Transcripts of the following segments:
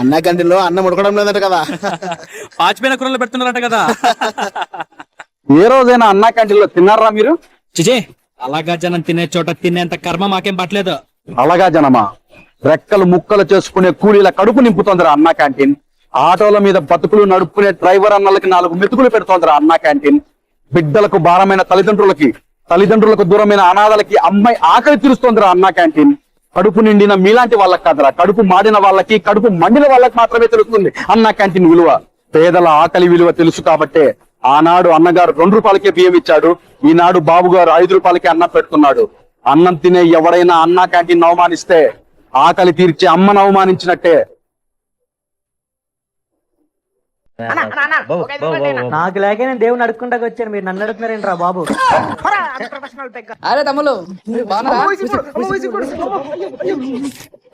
అన్న గంటిలో అన్నం ఉడకడం లేదంట కదా. పాచిపోయిన కూరలు పెడుతున్నారంట కదా. ఏ రోజైనా అన్నా క్యాంటీన్లో తిన్నారా మీరు? చిచే అలాగా జనం తినే చోట తినేంత కర్మ మాకేం పట్టలేదు. అలాగా జనమా? రెక్కలు ముక్కలు చేసుకునే కూలీల కడుపు నింపుతోందిరా అన్నా క్యాంటీన్. ఆటోల మీద బతుకులు నడుపుకునే డ్రైవర్ అన్నలకి నాలుగు మెతుకులు పెడుతోందిరా అన్నా క్యాంటీన్. బిడ్డలకు భారమైన తల్లిదండ్రులకి తల్లిదండ్రులకు దూరమైన అనాథలకి అమ్మాయి ఆకలి తీరుస్తోందిరా అన్నా క్యాంటీన్. కడుపు నిండిన మీలాంటి వాళ్ళకి కాదురా. కడుపు మాడిన వాళ్ళకి కడుపు మండిన వాళ్ళకి మాత్రమే తెలుస్తుంది. అన్న క్యాంటీన్ విలువ. పేదల ఆకలి విలువ తెలుసు కాబట్టే ఆనాడు అన్నగారు రెండు రూపాయలకే బియ్యం ఇచ్చాడు. ఈనాడు బాబు గారు ఐదు రూపాయలకే అన్నం పెడుతున్నాడు. అన్నం తినే ఎవడైనా అన్నా క్యాంటీన్ అవమానిస్తే ఆకలి తీర్చి అమ్మను అవమానించినట్టే నాకు లేక నేను దేవుని అడుక్కుంటాకి వచ్చాను మీరు నన్ను అడుగుతున్నారేంట్రా బాబు అరే బాగున్నారా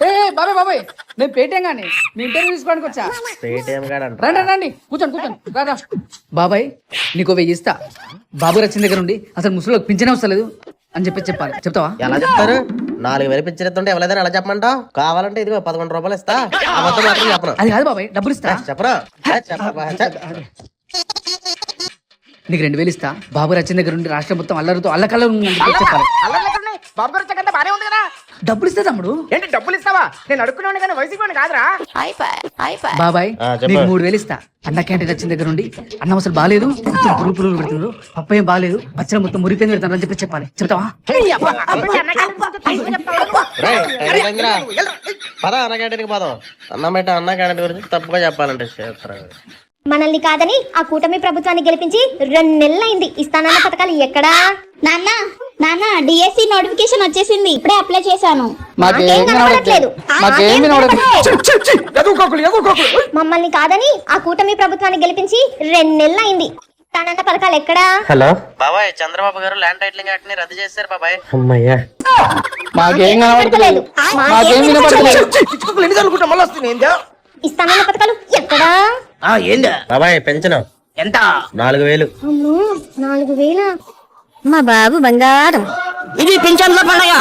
ఏ బాబాయ్ బాబాయ్ నేను పేటీఎం గాని మీ ఇంటర్వ్యూ తీసుకోవడానికి వచ్చా పేటిఎం రండి, రండి కూర్చోండి కూర్చోండి రాదా బాబాయ్ నీకు వెయ్యి ఇస్తా బాబు రచ్చిన దగ్గర ఉండి అసలు ముసలికి పింఛనే వస్తలేదు అని చెప్పి చెప్పాలి చెప్తావా ఎలా చెప్తారు నాలుగు వేలు పిచ్చిరెత్తుంటే ఎవరైనా ఎలా చెప్పమంటావు కావాలంటే ఇదిగో పదకొండు రూపాయలు ఇస్తా అబద్ధం మాత్రం చెప్పను అది కాదు బాబాయ్ డబ్బులు ఇస్తా చెప్పరా నీకు రెండు వేలు ఇస్తా బాబు రచ్చిన దగ్గర ఉండి రాష్ట్రం మొత్తం అల్లరితో అల్లకల్ల చెప్పాలి బాబు వచ్చాకంటే బానే ఉంది కదా డబ్బులు ఇస్తా తమ్ముడు. ఏంటి డబ్బులు ఇస్తావా? నేను అడుక్కున్నాను కానీ వైసీపీ కాదురా. బాబాయ్. నీకు మూడు వేలు ఇస్తా. అన్న క్యాంటీన్ వచ్చిన దగ్గర ఉండి అన్నం అసలు బాగాలేదు మొత్తం పురుగు పురుగులు పెడుతున్నారు. పప్పు ఏం బాగాలేదు పచ్చడి మొత్తం మురిపోయింది పెడతాను అని చెప్పి చెప్పాలి. చెప్తావా? రేయ్, టైం అయిందిరా. పద అన్న క్యాంటీన్కి పోదాం. అన్నం పెట్ట అన్న క్యాంటీన్ గురించి తప్పుగా చెప్పాలంటే చేస్తారు? మనల్ని కాదని ఆ కూటమి ప్రభుత్వాన్ని గెలిపించి రెండు నెలలైంది. ఇస్తానన్న పథకాలు ఎక్కడా? నాన్న నాన్న డిఎస్సి నోటిఫికేషన్ వచ్చేసింది. ఇప్పుడే అప్లై చేశాను. మమ్మల్ని కాదని ఆ కూటమి ప్రభుత్వాన్ని గెలిపించి రెండు నెలలైంది. ఇస్తానన్న పథకాలు ఎక్కడా? హలో? బాబాయ్ చంద్రబాబు గారు ల్యాండ్ టైటిలింగ్ యాక్ట్ని రద్దు చేశారు బాబాయ్. అమ్మయ్యా. మాకేం కనపడట్లేదు. మాకేం వినపడట్లేదు. ఎన్నిసార్లు మళ్ళీ వస్తుంది ఏందో? ఇస్తానన్న పథకాలు ఎక్కడా? బాబాయ్ పెంచను. ఎంత? నాలుగు వేలు. అమ్మో, నాలుగు వేల? మా బాబు బంగారం. ఇది పింఛన్ల పండగ.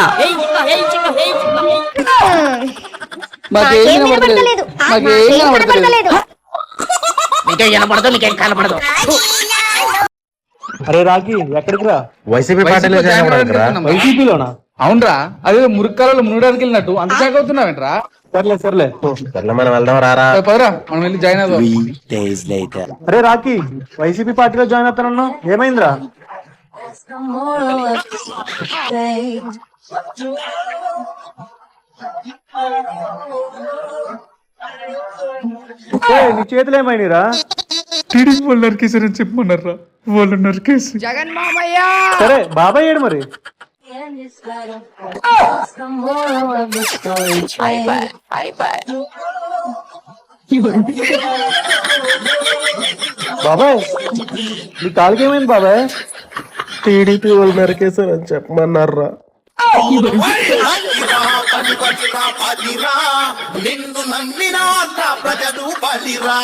మాకేం. మాకేం కనపడదు అరే రాకి ఎక్కడికి రా? వైసీపీ పార్టీలో జాయిన్? వైసీపీలోనా? అవునరా. అదే మురుక్కాలలో మునుగడానికి వెళ్ళినట్టు. అంత శాఖ అవుతున్నావేంట్రా సర్లే సర్లే. సర్లే మనం వెళ్దాం రారా పదరా. మనం వెళ్ళి జాయిన్ అవుదాం. అరే రాకి వైసీపీ పార్టీలో జాయిన్ అవుతానన్నా ఏమైందిరా? ఏయ్, నీ చేతులు ఏమైనాయిరా? టీడీపీ వాళ్ళు నరికేసారని చెప్పమన్నారా? వాళ్ళు నరికేసి. జగన్ మామయ్య సరే బాబాయ్ ఏడు మరి? బాబాయ్ నీ కాలుకి ఏమైంది బాబాయ్? టీడీపీ వాళ్ళు నరికేశారు అని చెప్పమన్నారా? నిన్ను నమ్మిన ప్రజలు బలిరా.